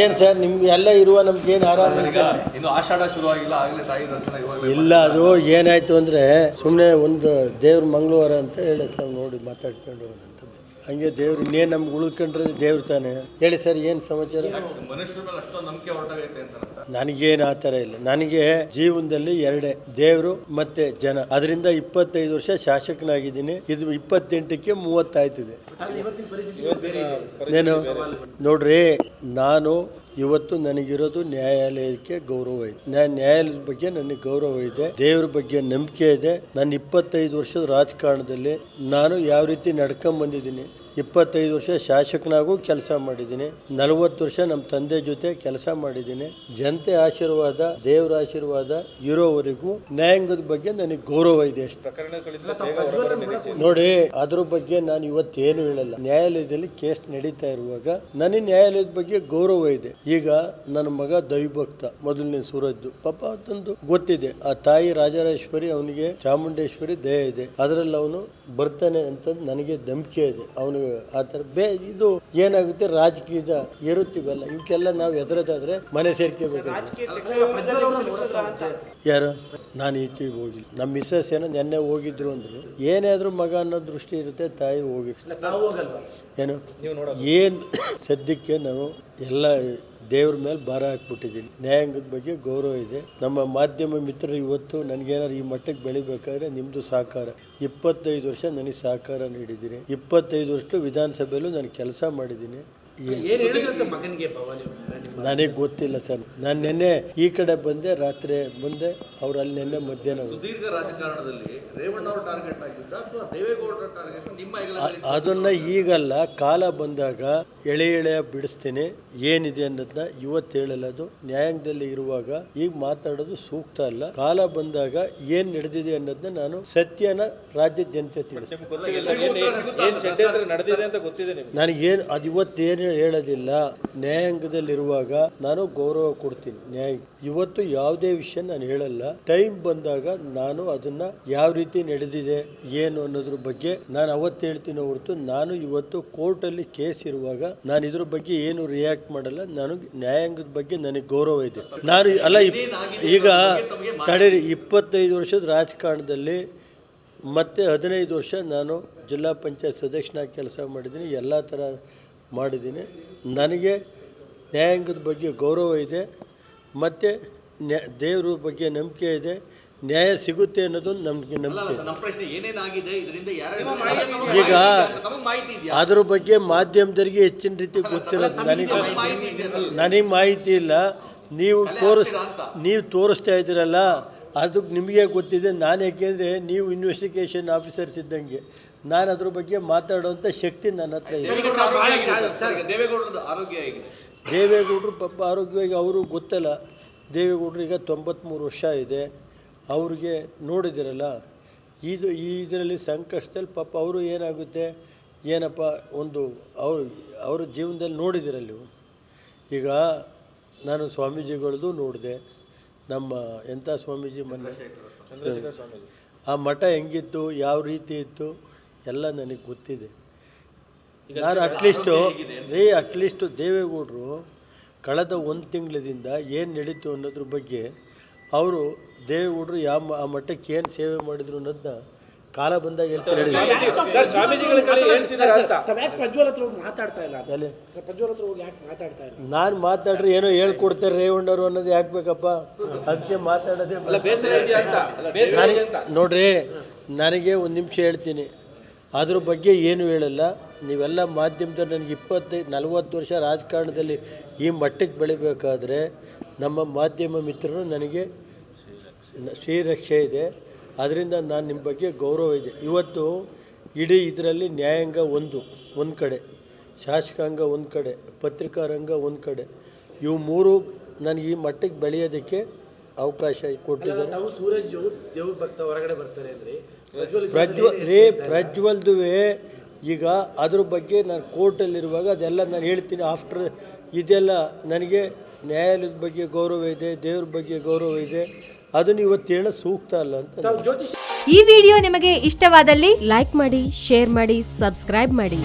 ಏನು ಸರ್? ನಿಮ್ಗೆ ಎಲ್ಲ ಇರುವ ನಮ್ಗೆ ಏನು ಆರಾಮ ಇನ್ನು ಆಷಾಢ ಶುರು ಆಗಿಲ್ಲ ಆಗಲೇ ತಾಯಿ ದರ್ಶನ ಇವಾಗ ಇಲ್ಲ ಅದು ಏನಾಯ್ತು ಅಂದರೆ ಸುಮ್ಮನೆ ಒಂದು ದೇವ್ರ ಮಂಗಳವಾರ ಅಂತ ಹೇಳಿ ನಾವು ನೋಡಿ ಮಾತಾಡ್ಕೊಂಡು ಅಂತ. ಹಂಗೆ ದೇವ್ರು ಇನ್ನೇನು ನಮ್ಗೆ ಉಳ್ಕೊಂಡ್ರೆ ದೇವ್ರು ತಾನೆ. ಹೇಳಿ ಸರ್ ಏನು ಸಮಾಚಾರ? ಮನುಷ್ಯರ ಮೇಲೆ ಅಷ್ಟೊಂದು ನಂಬಿಕೆ ಹೊರಟಾಗೈತೆ ಅಂತ ನನಗೇನು ಆ ಥರ ಇಲ್ಲ. ನನಗೆ ಜೀವನದಲ್ಲಿ ಎರಡೇ ದೇವರು ಮತ್ತೆ ಜನ. ಅದರಿಂದ ಇಪ್ಪತ್ತೈದು ವರ್ಷ ಶಾಸಕನಾಗಿದ್ದೀನಿ. ಇದು ಇಪ್ಪತ್ತೆಂಟಕ್ಕೆ ಮೂವತ್ತಾಯ್ತಿದೆ. ನಾನು ನೋಡ್ರಿ ನಾನು ಇವತ್ತು ನನಗಿರೋದು ನ್ಯಾಯಾಲಯಕ್ಕೆ ಗೌರವ ಇದೆ. ನಾನು ನ್ಯಾಯಾಲಯದ ಬಗ್ಗೆ ನನಗೆ ಗೌರವ ಇದೆ. ದೇವ್ರ ಬಗ್ಗೆ ನಂಬಿಕೆ ಇದೆ. ನನ್ನ ಇಪ್ಪತ್ತೈದು ವರ್ಷದ ರಾಜಕಾರಣದಲ್ಲಿ ನಾನು ಯಾವ ರೀತಿ ನಡ್ಕೊಂಡ್ ಬಂದಿದ್ದೀನಿ ಇಪ್ಪತ್ತೈದು ವರ್ಷ ಶಾಸಕನಾಗೂ ಕೆಲಸ ಮಾಡಿದ್ದೀನಿ. ನಲವತ್ತು ವರ್ಷ ನಮ್ಮ ತಂದೆ ಜೊತೆ ಕೆಲಸ ಮಾಡಿದ್ದೀನಿ. ಜನತೆ ಆಶೀರ್ವಾದ ದೇವರ ಆಶೀರ್ವಾದ ಇರೋವರೆಗೂ ನ್ಯಾಯಾಂಗದ ಬಗ್ಗೆ ನನಗೆ ಗೌರವ ಇದೆ ಅಷ್ಟೇ. ನೋಡಿ ಅದ್ರ ಬಗ್ಗೆ ನಾನು ಇವತ್ತೇನು ಹೇಳಲ್ಲ. ನ್ಯಾಯಾಲಯದಲ್ಲಿ ಕೇಸ್ ನಡೀತಾ ಇರುವಾಗ ನನಗೆ ನ್ಯಾಯಾಲಯದ ಬಗ್ಗೆ ಗೌರವ ಇದೆ. ಈಗ ನನ್ನ ಮಗ ದೈವಭಕ್ತ ಮೊದಲನೇ ಸೂರಜ್ದು. ಪಾಪ ಅದೊಂದು ಗೊತ್ತಿದೆ. ಆ ತಾಯಿ ರಾಜರಾಜೇಶ್ವರಿ ಅವನಿಗೆ ಚಾಮುಂಡೇಶ್ವರಿ ದಯ ಇದೆ. ಅದರಲ್ಲಿ ಅವನು ಬರ್ತಾನೆ ಅಂತ ನನಗೆ ನಂಬಿಕೆ ಇದೆ. ಅವನು ಆ ಥರ ಬೇ ಇದು ಏನಾಗುತ್ತೆ ರಾಜಕೀಯದ ಇರುತ್ತೀವಲ್ಲ ಇವಕ್ಕೆಲ್ಲ ನಾವು ಎದುರದಾದ್ರೆ ಮನೆ ಸೇರ್ಕೋಬೇಕು ಯಾರು? ನಾನು ಈಚೆಗೆ ಹೋಗಿಲ್ಲ. ನಮ್ಮ ಮಿಸ್ಸಸ್ ಏನೋ ನೆನ್ನೆ ಹೋಗಿದ್ರು ಅಂದ್ರು. ಏನಾದರೂ ಮಗ ಅನ್ನೋ ದೃಷ್ಟಿ ಇರುತ್ತೆ ತಾಯಿ ಹೋಗಿರ್ತಾರೆ ಏನು? ಏನು ಸದ್ಯಕ್ಕೆ ನಾವು ಎಲ್ಲ ದೇವ್ರ ಮೇಲೆ ಭಾರ ಹಾಕ್ಬಿಟ್ಟಿದ್ದೀನಿ. ನ್ಯಾಯಾಂಗದ ಬಗ್ಗೆ ಗೌರವ ಇದೆ. ನಮ್ಮ ಮಾಧ್ಯಮ ಮಿತ್ರರು ಇವತ್ತು ನನಗೇನಾದ್ರು ಈ ಮಟ್ಟಕ್ಕೆ ಬೆಳಿಬೇಕಾದ್ರೆ ನಿಮ್ಮದು ಸಹಕಾರ. ಇಪ್ಪತ್ತೈದು ವರ್ಷ ನನಗೆ ಸಹಕಾರ ನೀಡಿದ್ದೀನಿ ಇಪ್ಪತ್ತೈದು ವರ್ಷ ವಿಧಾನಸಭೆಯಲ್ಲೂ ನಾನು ಕೆಲಸ ಮಾಡಿದ್ದೀನಿ. ನನಗೆ ಗೊತ್ತಿಲ್ಲ ಸರ್. ನಾನು ನಿನ್ನೆ ಈ ಕಡೆ ಬಂದೆ ರಾತ್ರಿ ಬಂದೆ ಅವ್ರು ಅಲ್ಲಿ ನಿನ್ನೆ ಮಧ್ಯಾಹ್ನ ಹೋದ್ರು. ಸುದೀರ್ಘ ರಾಜಕಾರಣದಲ್ಲಿ ರೇವಣ್ಣ ಅವ್ರ ಟಾರ್ಗೆಟ್ ಆಗಿದ್ದ ಅಥವಾ ದೇವೇಗೌಡರ ಟಾರ್ಗೆಟ್ ನಿಮ್ಮ ಹೆಗಲಲ್ಲಿ ಅದನ್ನ ಈಗಲ್ಲ ಕಾಲ ಬಂದಾಗ ಎಳೆ ಎಳೆಯ ಬಿಡಿಸ್ತೀನಿ ಏನಿದೆ ಅನ್ನೋದನ್ನ ಇವತ್ತು ಹೇಳಲ್ಲ. ಅದು ನ್ಯಾಯಾಂಗದಲ್ಲಿ ಇರುವಾಗ ಈಗ ಮಾತಾಡೋದು ಸೂಕ್ತ ಅಲ್ಲ. ಕಾಲ ಬಂದಾಗ ಏನ್ ನಡೆದಿದೆ ಅನ್ನೋದನ್ನ ನಾನು ಸತ್ಯನ ರಾಜ್ಯದ ಜನತೆ ತಿಳಿಸ್ತೀನಿ. ಏನ್ ಷಡ್ಯಂತ್ರ ನಡೆದಿದೆ ಅಂತ ಗೊತ್ತಿದೆ ನಿಮ್ಗೆ? ನನಗೇನು ಅದು ಇವತ್ತೇನು ಹೇಳೋದಿಲ್ಲ. ನ್ಯಾಯಾಂಗದಲ್ಲಿರುವಾಗ ನಾನು ಗೌರವ ಕೊಡ್ತೀನಿ. ನ್ಯಾಯ. ಇವತ್ತು ಯಾವುದೇ ವಿಷಯ ನಾನು ಹೇಳಲ್ಲ. ಟೈಮ್ ಬಂದಾಗ ನಾನು ಅದನ್ನ ಯಾವ ರೀತಿ ನಡೆದಿದೆ, ಏನು ಅನ್ನೋದ್ರ ಬಗ್ಗೆ ನಾನು ಅವತ್ತು ಹೇಳ್ತೀನಿ ಹೊರತು ನಾನು ಇವತ್ತು ಕೋರ್ಟ್ ಅಲ್ಲಿ ಕೇಸ್ ಇರುವಾಗ ನಾನು ಇದ್ರ ಬಗ್ಗೆ ಏನು ರಿಯಾಕ್ಟ್ ಮಾಡಲ್ಲ. ನಾನು ನ್ಯಾಯಾಂಗದ ಬಗ್ಗೆ ನನಗೆ ಗೌರವ ಇದೆ. ನಾನು ಅಲ್ಲ ಈಗ ತಡೀರಿ, ಇಪ್ಪತ್ತೈದು ವರ್ಷದ ರಾಜಕಾರಣದಲ್ಲಿ ಮತ್ತೆ ಹದಿನೈದು ವರ್ಷ ನಾನು ಜಿಲ್ಲಾ ಪಂಚಾಯತ್ ಸದಸ್ಯನಾಗಿ ಕೆಲಸ ಮಾಡಿದ್ದೀನಿ. ಎಲ್ಲ ಥರ ಮಾಡಿದ್ದೀನಿ. ನನಗೆ ನ್ಯಾಯಾಂಗದ ಬಗ್ಗೆ ಗೌರವ ಇದೆ ಮತ್ತು ನ್ಯಾ ದೇವ್ರ ಬಗ್ಗೆ ನಂಬಿಕೆ ಇದೆ ನ್ಯಾಯ ಸಿಗುತ್ತೆ ಅನ್ನೋದು ನಮಗೆ ನಂಬಿಕೆ ನಮ್ಮ ಪ್ರಶ್ನೆ ಏನೇನಾಗಿದೆ? ಇದರಿಂದ ಈಗ ಅದ್ರ ಬಗ್ಗೆ ಮಾಧ್ಯಮದರಿಗೆ ಹೆಚ್ಚಿನ ರೀತಿ ಗೊತ್ತಿರೋದು ನನಗೆ ನನಗೆ ಮಾಹಿತಿ ಇಲ್ಲ. ನೀವು ತೋರಿಸ್ ನೀವು ತೋರಿಸ್ತಾ ಇದ್ದೀರಲ್ಲ ಅದಕ್ಕೆ ನಿಮಗೆ ಗೊತ್ತಿದೆ ನಾನು ಯಾಕೆಂದರೆ ನೀವು ಇನ್ವೆಸ್ಟಿಗೇಷನ್ ಆಫೀಸರ್ಸ್ ಇದ್ದಂಗೆ. ನಾನು ಅದ್ರ ಬಗ್ಗೆ ಮಾತಾಡುವಂಥ ಶಕ್ತಿ ನನ್ನ ಹತ್ರ ಇದೆ. ದೇವೇಗೌಡರು ಪಾಪ ಆರೋಗ್ಯವಾಗಿ ಅವರು ಗೊತ್ತಲ್ಲ. ದೇವೇಗೌಡರು ಈಗ ತೊಂಬತ್ತ್ಮೂರು ವರ್ಷ ಇದೆ. ಅವ್ರಿಗೆ ನೋಡಿದಿರಲ್ಲ ಇದು ಈ ಇದರಲ್ಲಿ ಸಂಕಷ್ಟದಲ್ಲಿ ಪಾಪ ಅವರು ಏನಾಗುತ್ತೆ? ಏನಪ್ಪ ಒಂದು ಅವರು ಅವ್ರ ಜೀವನದಲ್ಲಿ ನೋಡಿದಿರಲ್ಲ ಈಗ ನಾನು ಸ್ವಾಮೀಜಿಗಳದ್ದು ನೋಡಿದೆ. ನಮ್ಮ ಎಂಥ ಸ್ವಾಮೀಜಿ ಮೊನ್ನೆ ಆ ಮಠ ಹೆಂಗಿತ್ತು ಯಾವ ರೀತಿ ಇತ್ತು ಎಲ್ಲ ನನಗೆ ಗೊತ್ತಿದೆ. ನಾನು ಅಟ್ಲೀಸ್ಟು ರೀ ಅಟ್ಲೀಸ್ಟು ದೇವೇಗೌಡರು ಕಳೆದ ಒಂದು ತಿಂಗಳದಿಂದ ಏನು ನಡೀತು ಅನ್ನೋದ್ರ ಬಗ್ಗೆ ಅವರು ದೇವೇಗೌಡರು ಯಾವ ಆ ಮಠಕ್ಕೆ ಏನು ಸೇವೆ ಮಾಡಿದ್ರು ಅನ್ನೋದನ್ನ ಕಾಲ ಬಂದಾಗ ಹೇಳ್ತಾರೆ ಹೇಳಿ. ಸರ್ ಸ್ವಾಮೀಜಿಗಳ ಕಡೆ ಹೇಳ್ಸಿದಾರ ಅಂತ. ತಾವ್ ಯಾಕೆ? ಪ್ರಜ್ವಲ್ ಹೋಗಿ ಮಾತಾಡ್ತಾ ಇಲ್ಲ? ಮಾತಾಡ್ತಾ ನಾನು ಮಾತಾಡ್ರೆ ಏನೋ ಹೇಳ್ಕೊಡ್ತಾರೆ ರೇವಣ್ಣರು ಅನ್ನೋದು ಯಾಕೆ ಬೇಕಪ್ಪ? ಅದಕ್ಕೆ ಮಾತಾಡೋದೇ ಅಲ್ಲ ಬೇಸರ ಇದೆಯಾ ಅಂತ? ಬೇಸರ ನನಗೆ ಅಂತ? ನೋಡ್ರಿ ನನಗೆ ಒಂದು ನಿಮಿಷ ಹೇಳ್ತೀನಿ. ಅದ್ರ ಬಗ್ಗೆ ಏನು ಹೇಳಲ್ಲ. ನೀವೆಲ್ಲ ಮಾಧ್ಯಮದಲ್ಲಿ ನನಗೆ ಇಪ್ಪತ್ತೈದು ನಲವತ್ತು ವರ್ಷ ರಾಜಕಾರಣದಲ್ಲಿ ಈ ಮಟ್ಟಕ್ಕೆ ಬೆಳಿಬೇಕಾದ್ರೆ ನಮ್ಮ ಮಾಧ್ಯಮ ಮಿತ್ರರು ನನಗೆ ಶ್ರೀರಕ್ಷೆ ಇದೆ. ಅದರಿಂದ ನಾನು ನಿಮ್ಮ ಬಗ್ಗೆ ಗೌರವ ಇದೆ. ಇವತ್ತು ಇಡೀ ಇದರಲ್ಲಿ ನ್ಯಾಯಾಂಗ ಒಂದು ಒಂದು ಕಡೆ ಶಾಸಕಾಂಗ ಒಂದು ಕಡೆ ಪತ್ರಿಕಾ ರಂಗ ಒಂದು ಕಡೆ. ಇವು ಮೂರು ನನಗೆ ಈ ಮಟ್ಟಕ್ಕೆ ಬೆಳೆಯೋದಕ್ಕೆ ಅವಕಾಶ ಕೊಟ್ಟಿದ್ದಾರೆ. ಹೊರಗಡೆ ಬರ್ತಾರೆ ಪ್ರಜ್ವಲ್ ರೇ ಪ್ರಜ್ವಲ್ದುವೆ ಈಗ ಅದ್ರ ಬಗ್ಗೆ ನಾನು ಕೋರ್ಟಲ್ಲಿರುವಾಗ ಅದೆಲ್ಲ ನಾನು ಹೇಳ್ತೀನಿ ಆಫ್ಟರ್ ಇದೆಲ್ಲ ನನಗೆ ನ್ಯಾಯಾಲಯದ ಬಗ್ಗೆ ಗೌರವ ಇದೆ ದೇವ್ರ ಬಗ್ಗೆ ಗೌರವ ಇದೆ. ಅದನ್ನು ನೀವು ಹೇಳೋ ಸೂಕ್ತ ಅಲ್ಲ ಅಂತ ಈ ವಿಡಿಯೋ ನಿಮಗೆ ಇಷ್ಟವಾದಲ್ಲಿ ಲೈಕ್ ಮಾಡಿ ಶೇರ್ ಮಾಡಿ ಸಬ್ಸ್ಕ್ರೈಬ್ ಮಾಡಿ.